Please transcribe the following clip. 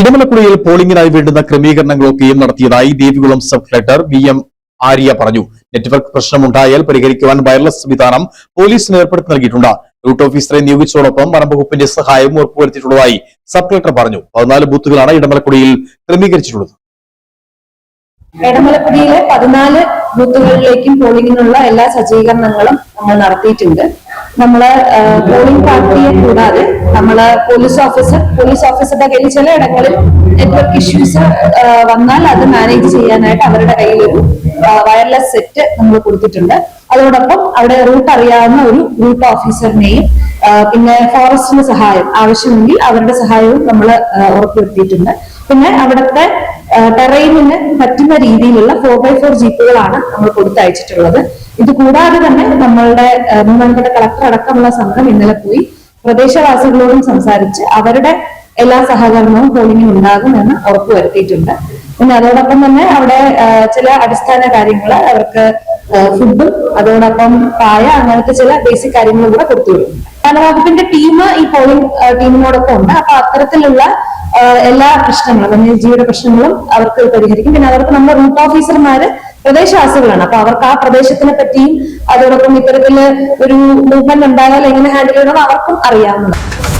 ഇടമലക്കുടിയിൽ പോളിംഗിനായി വേണ്ടുന്ന ക്രമീകരണങ്ങളൊക്കെയും നടത്തിയതായി Devikulam sub collector V M Arya പറഞ്ഞു. നെറ്റ്വർക്ക് പ്രശ്നമുണ്ടായാൽ പരിഹരിക്കുവാൻ വയർലെസ് സംവിധാനം പോലീസിന് ഏർപ്പെടുത്തി നൽകിയിട്ടുണ്ട്. റൂട്ട് ഓഫീസറെ നിയോഗിച്ചതോടൊപ്പം വനംവകുപ്പിന്റെ സഹായം ഉറപ്പുവരുത്തിയിട്ടുള്ളതായി സബ് കളക്ടർ പറഞ്ഞു. പതിനാല് ബൂത്തുകളാണ് ഇടമലക്കുടിയിൽ ക്രമീകരിച്ചിട്ടുള്ളത്. ഇടമലക്കുടിയിലെ പതിനാല് ബൂത്തുകളിലേക്കും പോളിംഗിനുള്ള എല്ലാ സജ്ജീകരണങ്ങളും നമ്മൾ നടത്തിയിട്ടുണ്ട്. നമ്മൾ പോളിംഗ് പാർട്ടിയെ കൂടാതെ നമ്മൾ പോലീസ് ഓഫീസർ പോലീസ് ഓഫീസറുടെ കയ്യിൽ ചില ഇടങ്ങളിൽ നെറ്റ്വർക്ക് ഇഷ്യൂസ് വന്നാൽ അത് മാനേജ് ചെയ്യാനായിട്ട് അവരുടെ കയ്യിൽ ഒരു വയർലെസ് സെറ്റ് നമ്മൾ കൊടുത്തിട്ടുണ്ട്. അതോടൊപ്പം അവിടെ റൂട്ട് അറിയാവുന്ന ഒരു റൂട്ട് ഓഫീസറിനെയും പിന്നെ ഫോറസ്റ്റിന്റെ സഹായം ആവശ്യമെങ്കിൽ അവരുടെ സഹായവും നമ്മൾ ഉറപ്പുവരുത്തിയിട്ടുണ്ട്. പിന്നെ അവിടുത്തെ ടെറൈനിന് പറ്റുന്ന രീതിയിലുള്ള ഫോർ ബൈ ഫോർ ജീപ്പുകളാണ് നമ്മൾ കൊടുത്തയച്ചിട്ടുള്ളത്. ഇത് കൂടാതെ തന്നെ നമ്മളുടെ മൂന്നാമത്തെ കളക്ടർ അടക്കമുള്ള സംഘം ഇന്നലെ പോയി പ്രദേശവാസികളോടും സംസാരിച്ച് അവരുടെ എല്ലാ സഹകരണവും പോളിംഗിൽ ഉണ്ടാകുമെന്ന് ഉറപ്പുവരുത്തിയിട്ടുണ്ട്. പിന്നെ അതോടൊപ്പം തന്നെ അവിടെ ചില അടിസ്ഥാന കാര്യങ്ങൾ അവർക്ക് ഫുഡും അതോടൊപ്പം പായ അങ്ങനത്തെ ചില ബേസിക് കാര്യങ്ങളും കൂടെ കൊടുത്തുവിടും വനവകുപ്പിന്റെ ടീം ഈ പോളിംഗ് ടീമിനോടൊപ്പം ഉണ്ട്. അപ്പൊ അത്തരത്തിലുള്ള എല്ലാ പ്രശ്നങ്ങളും വന്യജീവിയുടെ പ്രശ്നങ്ങളും അവർക്ക് പരിഹരിക്കും. പിന്നെ അവർക്ക് നമ്മുടെ റൂട്ട് ഓഫീസർമാര് പ്രദേശവാസികളാണ്. അപ്പൊ അവർക്ക് ആ പ്രദേശത്തിനെ പറ്റിയും അതോടൊപ്പം ഇത്തരത്തിൽ ഒരു മൂവ്മെന്റ് ഉണ്ടായാൽ എങ്ങനെ ഹാൻഡിൽ ചെയ്യണം അവർക്കും അറിയാവുന്നതാണ്.